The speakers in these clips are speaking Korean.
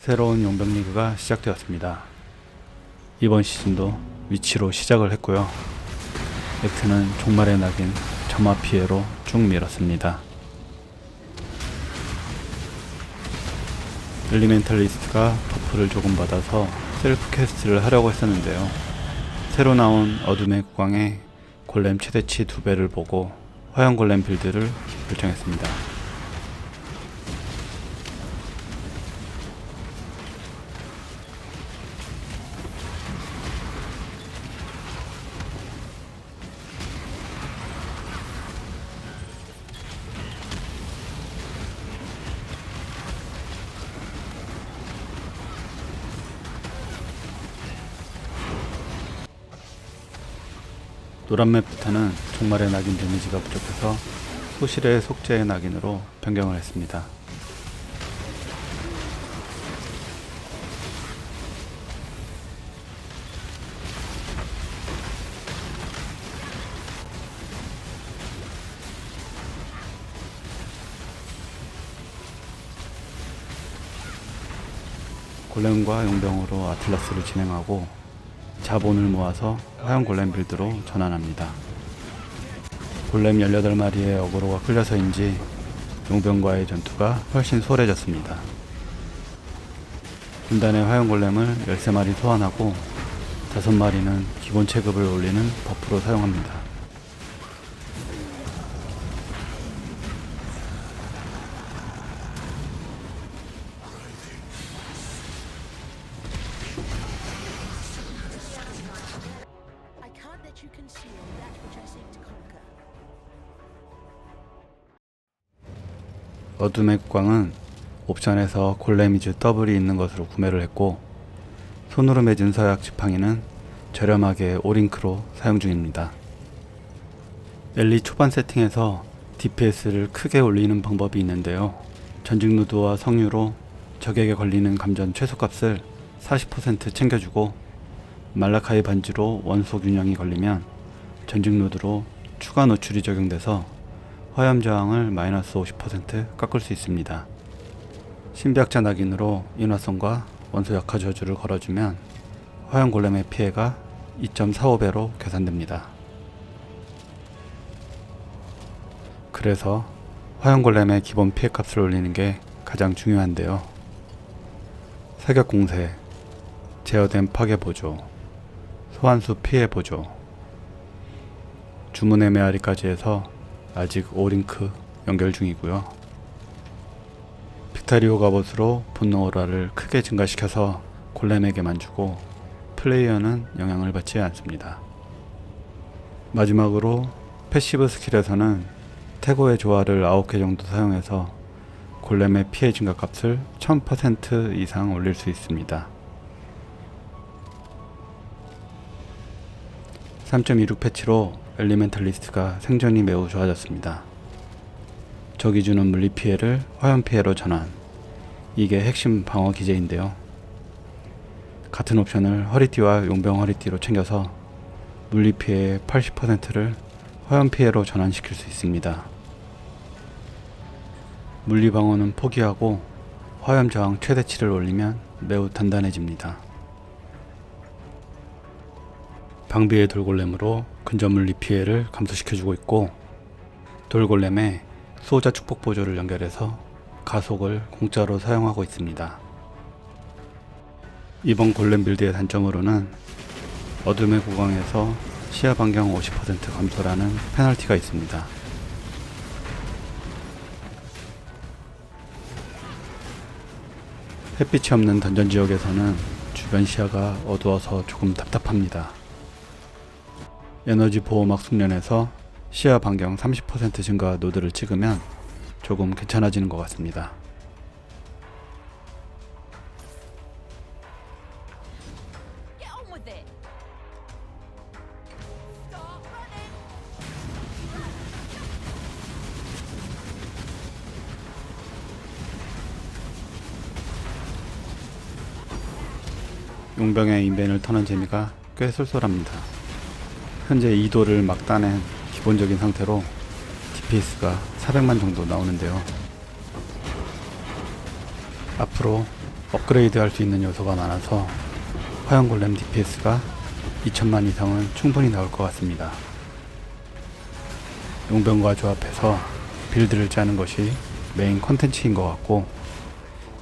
새로운 용병 리그가 시작되었습니다. 이번 시즌도 위치로 시작을 했고요. 엑트는 종말의 낙인 점화 피해로 쭉 밀었습니다. 엘리멘탈리스트가 버프를 조금 받아서 셀프 캐스트를 하려고 했었는데요. 새로 나온 어둠의 국왕의 골렘 최대치 두 배를 보고 화형 골렘 빌드를 결정했습니다. 노란 맵부터는 종말의 낙인 데미지가 부족해서 소실의 속죄의 낙인으로 변경을 했습니다. 골렘과 용병으로 아틀라스를 진행하고 자본을 모아서 화형 골렘 빌드로 전환합니다. 골렘 18마리의 어그로가 끌려서인지 용병과의 전투가 훨씬 소홀해졌습니다. 군단의 화형 골렘을 13마리 소환하고 5마리는 기본 체급을 올리는 버프로 사용합니다. You conceal that which I seek to conquer. 어둠의 국광은 옵션에서 골레미즈 더블이 있는 것으로 구매를 했고 손으로 맺은 서약 지팡이는 저렴하게 오링크로 사용 중입니다. 엘리 초반 세팅에서 DPS를 크게 올리는 방법이 있는데요. 전직 누드와 성유로 적에게 걸리는 감전 최소값을 40% 챙겨주고 말라카이 반지로 원소 균형이 걸리면 전직 누드로 추가 노출이 적용돼서 화염 저항을 마이너스 50% 깎을 수 있습니다. 신비학자 낙인으로 인화성과 원소 약화 저주를 걸어주면 화염 골렘의 피해가 2.45배로 계산됩니다. 그래서 화염 골렘의 기본 피해 값을 올리는 게 가장 중요한데요. 사격 공세, 제어된 파괴 보조, 소환수 피해 보조, 주문의 메아리까지 해서 아직 오링크 연결 중이고요. 빅타리오 갑옷으로 분노 오라를 크게 증가시켜서 골렘에게만 주고 플레이어는 영향을 받지 않습니다. 마지막으로 패시브 스킬에서는 태고의 조화를 9개 정도 사용해서 골렘의 피해 증가 값을 1000% 이상 올릴 수 있습니다. 3.26 패치로 엘리멘탈리스트가 생존이 매우 좋아졌습니다. 적이 주는 물리 피해를 화염 피해로 전환. 이게 핵심 방어 기제인데요. 같은 옵션을 허리띠와 용병 허리띠로 챙겨서 물리 피해의 80%를 화염 피해로 전환시킬 수 있습니다. 물리 방어는 포기하고 화염 저항 최대치를 올리면 매우 단단해집니다. 방비의 돌골렘으로 근접 물리 피해를 감소시켜주고 있고 돌골렘에 소자 축복 보조를 연결해서 가속을 공짜로 사용하고 있습니다. 이번 골렘 빌드의 단점으로는 어둠의 구강에서 시야 반경 50% 감소라는 페널티가 있습니다. 햇빛이 없는 던전 지역에서는 주변 시야가 어두워서 조금 답답합니다. 에너지 보호막 숙련해서 시야 반경 30% 증가 노드를 찍으면 조금 괜찮아지는 것 같습니다. 용병의 인벤을 터는 재미가 꽤 쏠쏠합니다. 현재 2도를 막 따낸 기본적인 상태로 DPS가 400만 정도 나오는데요. 앞으로 업그레이드 할 수 있는 요소가 많아서 화형 골렘 DPS가 2천만 이상은 충분히 나올 것 같습니다. 용병과 조합해서 빌드를 짜는 것이 메인 컨텐츠인 것 같고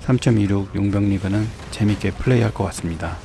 3.26 용병 리그는 재밌게 플레이할 것 같습니다.